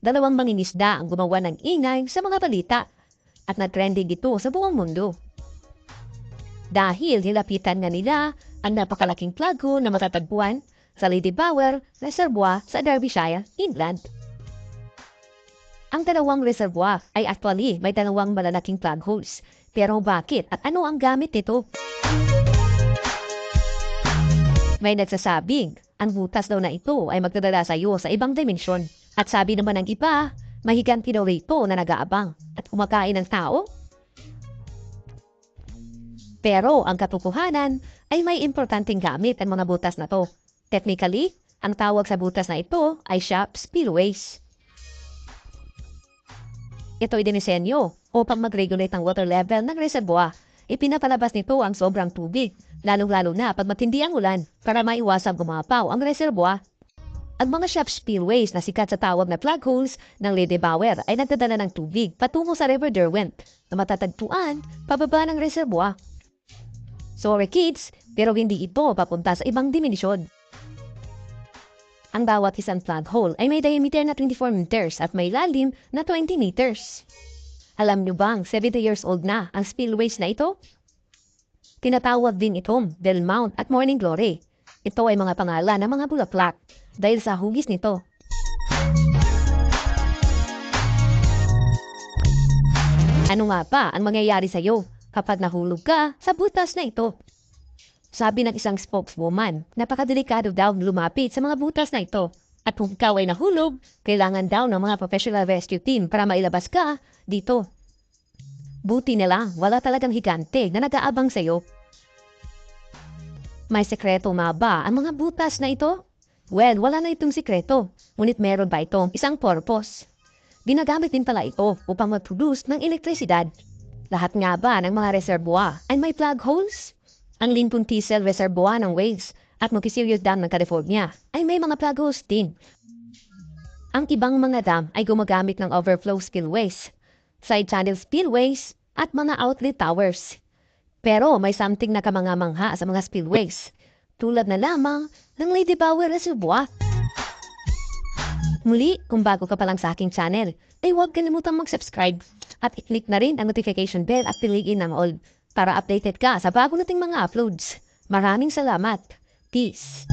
dalawang mangingisda ang gumawa ng ingay sa mga balita at na-trending ito sa buong mundo. Dahil nilapitan nga nila ang napakalaking plago na matatagpuan sa Lady Bower Reservoir sa Derbyshire, England. Ang dalawang reservoir ay actually may dalawang malalaking plug holes. Pero bakit at ano ang gamit nito? May nagsasabing, ang butas daw na ito ay magdadala sa iyo sa ibang dimensyon. At sabi naman ng iba, mahiganti daw rito na nag-aabang at kumakain ng tao. Pero ang katotohanan ay may importanteng gamit ang mga butas na to. Technically, ang tawag sa butas na ito ay shop spillways. Ito ay dinisenyo upang mag-regulate ang water level ng reservoir. Ipinapalabas nito ang sobrang tubig, lalong-lalo na pag matindi ang ulan para maiwasang gumapaw ang reservoir. Ang mga shop spillways na sikat sa tawag na plug holes ng Lady Bower ay nagdadala ng tubig patungo sa River Derwent na matatagpuan pababa ng reservoir. Sorry kids, pero hindi ito papunta sa ibang dimensyon. Ang bawat isang plug hole ay may diameter na 24 meters at may lalim na 20 meters. Alam niyo bang 70 years old na ang spillways na ito? Tinatawag din itong Belmont at Morning Glory. Ito ay mga pangalan ng mga bulaklak dahil sa hugis nito. Ano nga pa ang mangyayari sa iyo kapag nahulog ka sa butas na ito? Sabi ng isang spokeswoman, napakadelikado daw lumapit sa mga butas na ito. At kung ikaw ay nahulog, kailangan daw ng mga professional rescue team para mailabas ka dito. Buti nila, wala talagang higante na nag-aabang sa iyo. May sekreto nga ba ang mga butas na ito? Well, wala na itong sikreto. Ngunit meron ba itong isang purpose? Ginagamit din pala ito upang mag-produce ng elektrisidad. Lahat nga ba ng mga reservoir ay may plug holes? Ang Lincoln Diesel Reservoir ng Waves at Multiserious Dam ng California ay may mga plug holes din. Ang ibang mga dam ay gumagamit ng overflow spillways, side channel spillways at mga outlet towers. Pero may something na kamanga-mangha sa mga spillways, tulad na lamang ng Lady Bower Reservoir. Muli, kung bago ka pa lang sa aking channel, ay huwag kalimutang mag-subscribe at i-click na rin ang notification bell at piliin ang all para updated ka sa bago nating mga uploads. Maraming salamat. Peace.